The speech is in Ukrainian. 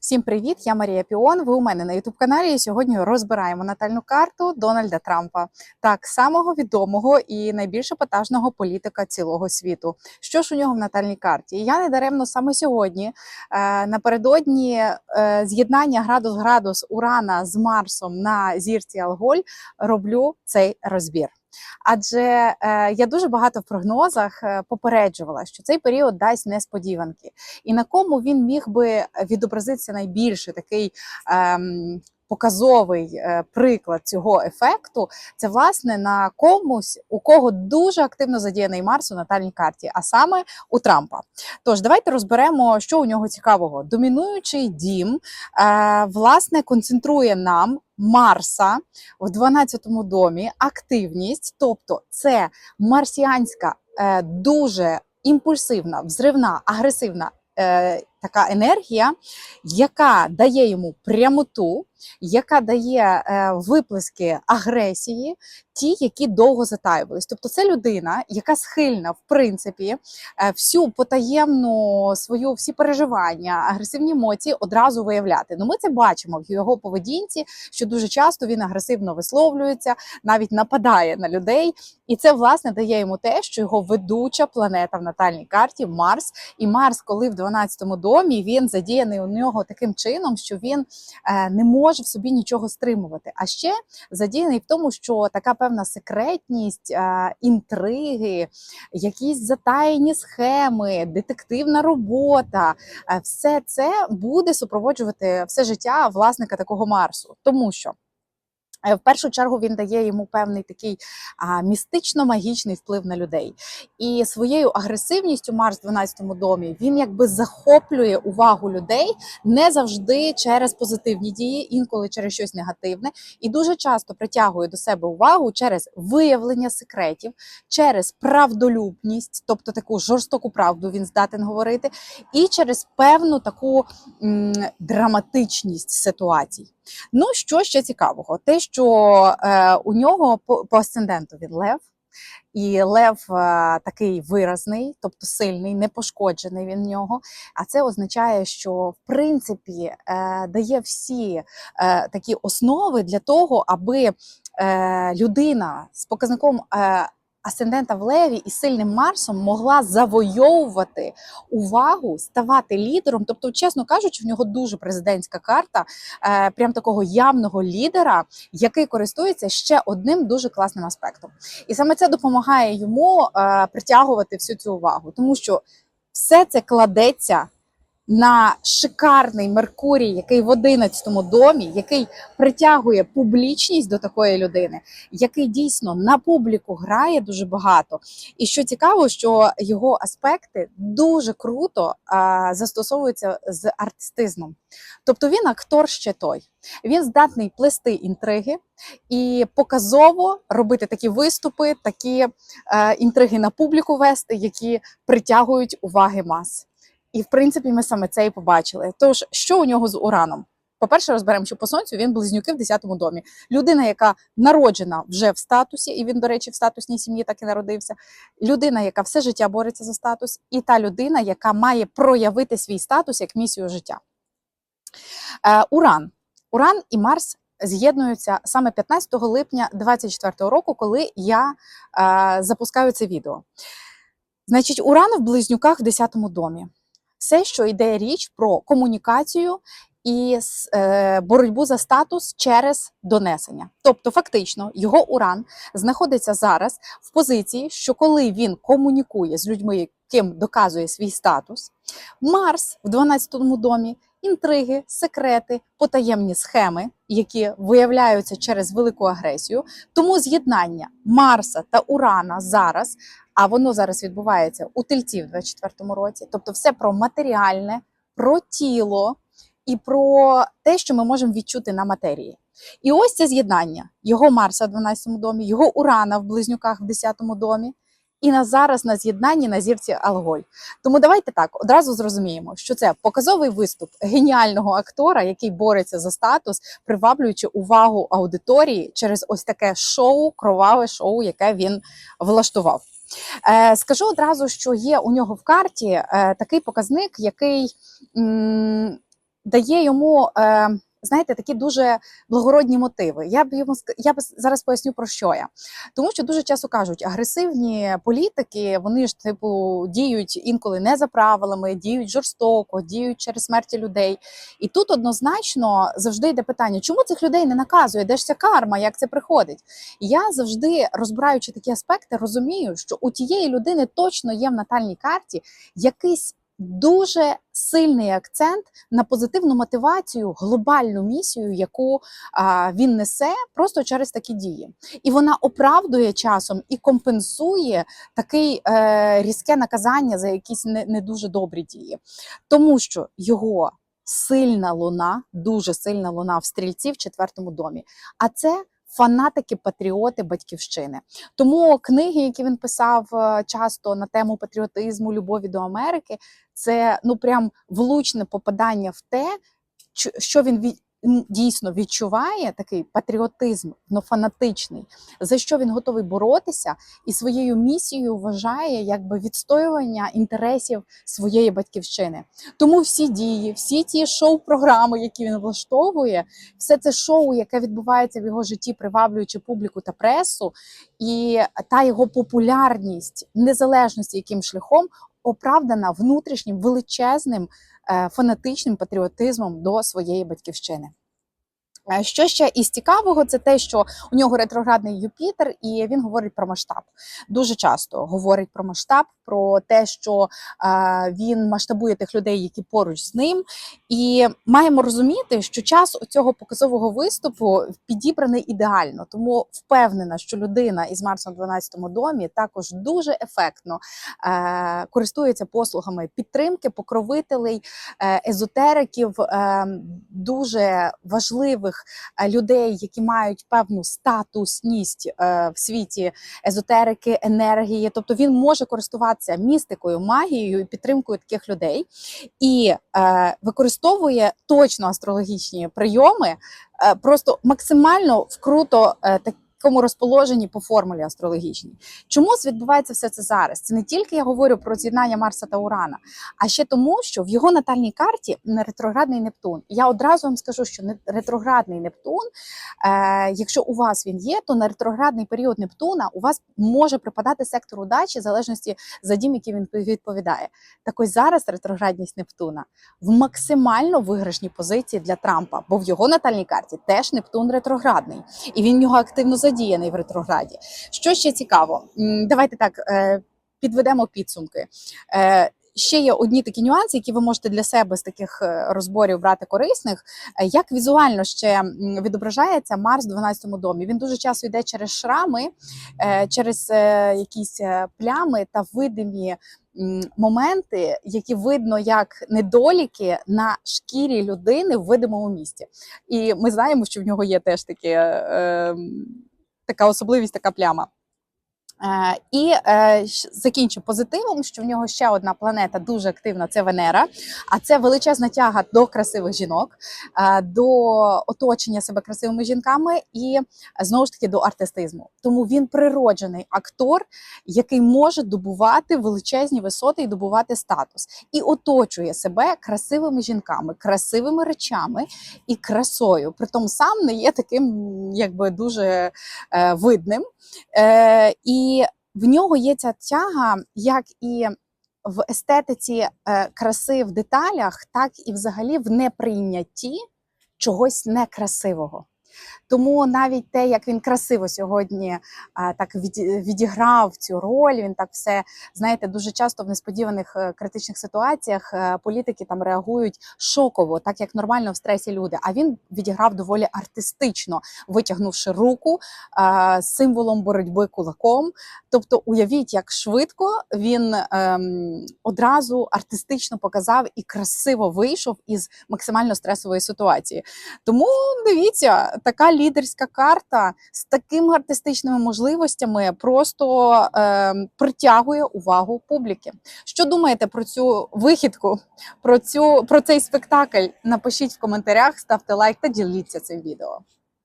Всім привіт! Я Марія Піон. Ви у мене на youtube каналі. І сьогодні розбираємо натальну карту Дональда Трампа, так самого відомого і найбільш епатажного політика цілого світу. Що ж у нього в натальній карті? І Я не даремно саме сьогодні, е, напередодні е, з'єднання градус-градус Урана з Марсом на зірці Алголь, роблю цей розбір. Адже е, я дуже багато в прогнозах е, попереджувала, що цей період дасть несподіванки, і на кому він міг би відобразитися найбільше такий. Показовий е, приклад цього ефекту це власне на комусь, у кого дуже активно задіяний Марс у натальній карті, а саме у Трампа. Тож давайте розберемо, що у нього цікавого. Домінуючий дім е, власне концентрує нам Марса в 12-му домі активність, тобто це марсіанська, е, дуже імпульсивна, взривна, агресивна. Така енергія, яка дає йому прямоту, яка дає е, виплески агресії, ті, які довго затаювались. Тобто, це людина, яка схильна, в принципі, е, всю потаємну свою всі переживання, агресивні емоції одразу виявляти. Ну, ми це бачимо в його поведінці, що дуже часто він агресивно висловлюється, навіть нападає на людей. І це власне дає йому те, що його ведуча планета в натальній карті Марс. І Марс, коли в 12-му домі він задіяний у нього таким чином, що він е, не може в собі нічого стримувати. А ще задіяний в тому, що така певна секретність, е, інтриги, якісь затаєні схеми, детективна робота, е, все це буде супроводжувати все життя власника такого Марсу, тому що. В першу чергу він дає йому певний такий містично-магічний вплив на людей. І своєю агресивністю Марс в 12-му домі він якби захоплює увагу людей не завжди через позитивні дії, інколи через щось негативне, і дуже часто притягує до себе увагу через виявлення секретів, через правдолюбність, тобто таку жорстоку правду він здатен говорити, і через певну таку м, драматичність ситуацій. Ну, що ще цікавого? Те, що е, у нього по, по асценденту він лев, і лев е, такий виразний, тобто сильний, непошкоджений він в нього. А це означає, що в принципі е, дає всі е, такі основи для того, аби людина з показником. Асцендента в Леві і сильним Марсом могла завойовувати увагу, ставати лідером. Тобто, чесно кажучи, в нього дуже президентська карта, е, прям такого явного лідера, який користується ще одним дуже класним аспектом. І саме це допомагає йому е, притягувати всю цю увагу, тому що все це кладеться на шикарний Меркурій, який в 11-му домі, який притягує публічність до такої людини, який дійсно на публіку грає дуже багато. І що цікаво, що його аспекти дуже круто а, застосовуються з артистизмом. Тобто він актор ще той. Він здатний плести інтриги і показово робити такі виступи, такі е, інтриги на публіку вести, які притягують уваги мас. І в принципі, ми саме це і побачили. Тож, що у нього з ураном? По-перше, розберемо, що по сонцю він близнюки в 10-му домі. Людина, яка народжена вже в статусі, і він, до речі, в статусній сім'ї так і народився. Людина, яка все життя бореться за статус, і та людина, яка має проявити свій статус як місію життя. Е, Уран. Уран і Марс з'єднуються саме 15 липня 2024 року, коли я е, запускаю це відео. Значить, Уран в близнюках в 10-му домі. Все, що йде річ про комунікацію і е, боротьбу за статус через донесення. Тобто, фактично, його уран знаходиться зараз в позиції, що коли він комунікує з людьми, яким доказує свій статус, Марс в 12-му домі. Інтриги, секрети, потаємні схеми, які виявляються через велику агресію. Тому з'єднання Марса та Урана зараз, а воно зараз відбувається у тельці в 24-му році. Тобто, все про матеріальне, про тіло і про те, що ми можемо відчути на матерії. І ось це з'єднання його Марса в 12-му домі, його Урана в близнюках в 10-му домі. І на зараз на з'єднанні на зірці Алголь. Тому давайте так одразу зрозуміємо, що це показовий виступ геніального актора, який бореться за статус, приваблюючи увагу аудиторії через ось таке шоу, кроваве шоу, яке він влаштував. Е, скажу одразу, що є у нього в карті е, такий показник, який дає йому. Знаєте, такі дуже благородні мотиви. Я б йому я б зараз поясню про що я. Тому що дуже часто кажуть, агресивні політики вони ж типу діють інколи не за правилами, діють жорстоко, діють через смерті людей. І тут однозначно завжди йде питання, чому цих людей не наказує? Де ж ця карма? Як це приходить? Я завжди розбираючи такі аспекти, розумію, що у тієї людини точно є в натальній карті якийсь дуже сильний акцент на позитивну мотивацію, глобальну місію, яку а, він несе просто через такі дії. І вона оправдує часом і компенсує такий е, різке наказання за якісь не, не дуже добрі дії, тому що його сильна луна, дуже сильна луна в стрільці в четвертому домі. А це фанатики, патріоти батьківщини. Тому книги, які він писав е, часто на тему патріотизму, любові до Америки, це ну прям влучне попадання в те, що він дійсно відчуває, такий патріотизм, ну фанатичний, за що він готовий боротися, і своєю місією вважає якби відстоювання інтересів своєї батьківщини. Тому всі дії, всі ті шоу-програми, які він влаштовує, все це шоу, яке відбувається в його житті, приваблюючи публіку та пресу, і та його популярність незалежності яким шляхом оправдана внутрішнім величезним е, фанатичним патріотизмом до своєї батьківщини. Е, Що ще із цікавого, це те, що у нього ретроградний Юпітер, і він говорить про масштаб. Дуже часто говорить про масштаб, про те, що е, він масштабує тих людей, які поруч з ним. І маємо розуміти, що час у цього показового виступу підібраний ідеально. Тому впевнена, що людина із Марсом в 12-му домі також дуже ефектно е, користується послугами підтримки, покровителей, езотериків, дуже важливих е, людей, які мають певну статусність е, в світі езотерики, енергії. Тобто він може користуватися містикою, магією і підтримкою таких людей і е, використовує точно астрологічні прийоми, просто максимально вкруто е, такому розположенні по формулі астрологічній. Чому відбувається все це зараз? Це не тільки я говорю про з'єднання Марса та Урана, а ще тому, що в його натальній карті не ретроградний Нептун. Я одразу вам скажу, що ретроградний Нептун, е, якщо у вас він є, то на ретроградний період Нептуна у вас може припадати сектор удачі в залежності за дім, який він відповідає. Так ось зараз ретроградність Нептуна в максимально виграшній позиції для Трампа, бо в його натальній карті теж Нептун ретроградний, і він в нього активно задіяний в ретрограді. Що ще цікаво? Давайте так е, підведемо підсумки. Е, Ще є одні такі нюанси, які ви можете для себе з таких е, розборів брати корисних. Як візуально ще відображається Марс в 12-му домі? Він дуже часто йде через шрами, через якісь плями та видимі моменти, які видно як недоліки на шкірі людини в видимому місці. І ми знаємо, що в нього є теж таке, м, така особливість, така пляма. Е, І е, закінчу позитивом, що в нього ще одна планета дуже активна це Венера. А це величезна тяга до красивих жінок, е, до оточення себе красивими жінками і знову ж таки до артистизму. Тому він природжений актор, який може добувати величезні висоти і добувати статус, і оточує себе красивими жінками, красивими речами і красою. Притом сам не є таким, якби дуже видним. Е, і в нього є ця тяга, як і в естетиці е, краси в деталях, так і взагалі в неприйнятті чогось некрасивого. Тому навіть те, як він красиво сьогодні а, так відіграв цю роль, він так все знаєте, дуже часто в несподіваних е, критичних ситуаціях е, політики там реагують шоково, так як нормально в стресі люди. А він відіграв доволі артистично, витягнувши руку символом боротьби кулаком. Тобто, уявіть, як швидко він ем, одразу артистично показав і красиво вийшов із максимально стресової ситуації. Тому дивіться, така лідерська карта з такими артистичними можливостями просто е, притягує увагу публіки. Що думаєте про цю вихідку, про цю про цей спектакль? Напишіть в коментарях, ставте лайк та діліться цим відео.